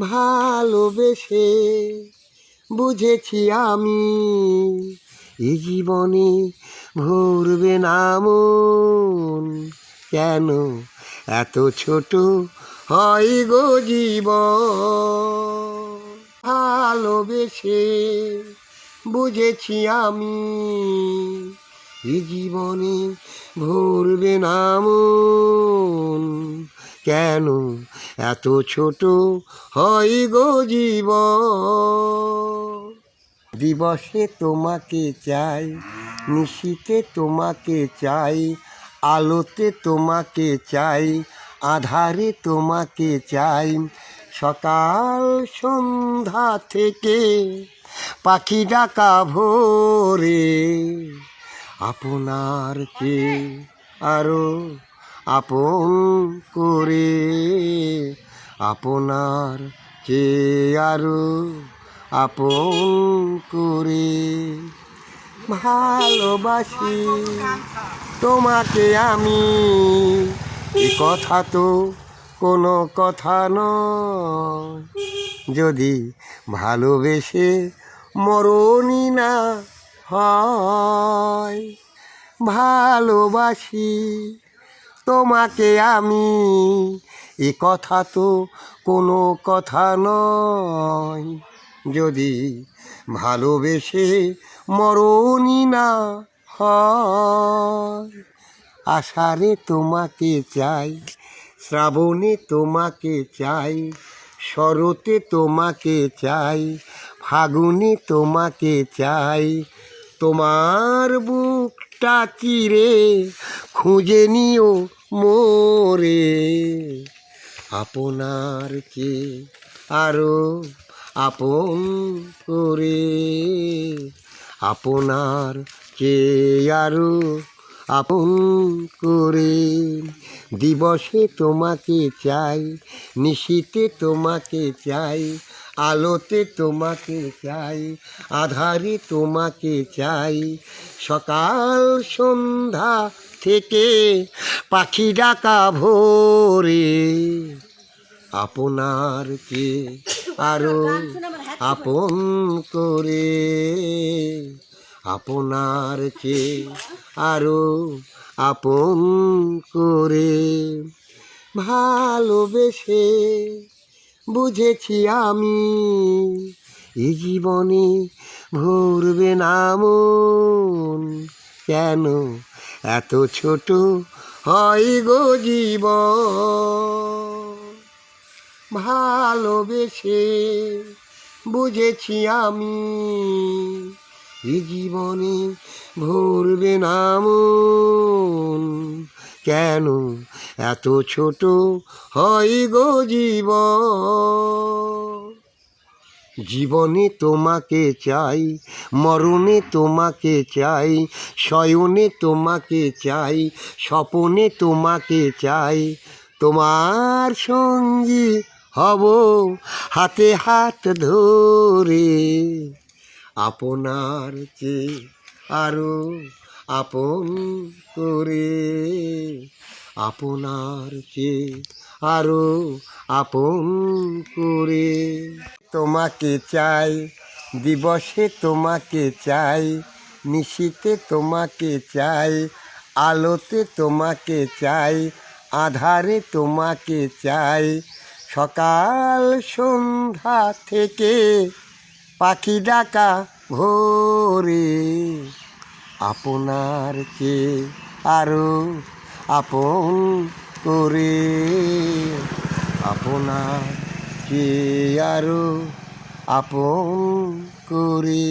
ভালোবেসে বুঝেছি আমি, এ জীবনে ভরবে না মন। কেন এত ছোট হয় গো জীবন? ভালোবেসে বুঝেছি আমি, এ জীবনে ভরবে না মন। কেন এত ছোট হয় গো জীবন। দিবসে তোমাকে চাই, নিশীতে তোমাকে চাই, আলোতে তোমাকে চাই, আধারে তোমাকে চাই। সকাল সন্ধ্যা থেকে পাখি ডাকা ভোরে আপনার কে আরও আপন করে আপনার কে আরও আপন করে ভালোবাসি? তোমাকে আমি এ কথা তো কোনো কথা নয়। যদি ভালোবেসে মরণই না হয়, ভালোবাসি। তোমাকে আমি। এ কথা তো কোনো কথা নয়। যদি ভালোবেসে মরণই না হয়, আষাঢ়ে তোমাকে চাই, শ্রাবণে তোমাকে চাই, শরতে তোমাকে চাই, ফাগুনে তোমাকে চাই, তোমার বুকটা চিরে খুঁজে নিও মোরে। আপনার কে আরও আপন করে? আপনার কে আরও আপন করে? দিবসে তোমাকে চাই, নিশীতে তোমাকে চাই, আলোতে তোমাকে চাই, আধারে তোমাকে চাই, সকাল সন্ধ্যা থেকে পাখি ডাকা ভোরে। আপনার কে আরও আপন করে? আপনার কে আরও আপন করে? ভালোবেসে বুঝেছি আমি এই জীবনে ভরবে নাম কেন এত ছোট হয় গো জীবন। ভালোবেসে বুঝেছি আমি, এ জীবনে ভরবে নাম কেন এত ছোট হয় গো জীবন? জীবনে তোমাকে চাই, মরণে তোমাকে চাই, শয়নে তোমাকে চাই, স্বপনে তোমাকে চাই। তোমার সঙ্গী হব হাতে হাত ধরে, আপনার কে আরও আপন করে। আপনার কে আরও আপন করে। তোমাকে চাই, দিবসে তোমাকে চাই, নিশীতে তোমাকে চাই, আলোতে তোমাকে চাই, আধারে তোমাকে চাই। সকাল সন্ধ্যা থেকে পাখি ডাকা ভোরে আপনার কে আরও আপন করে। আপনার কে আরও আপন করে।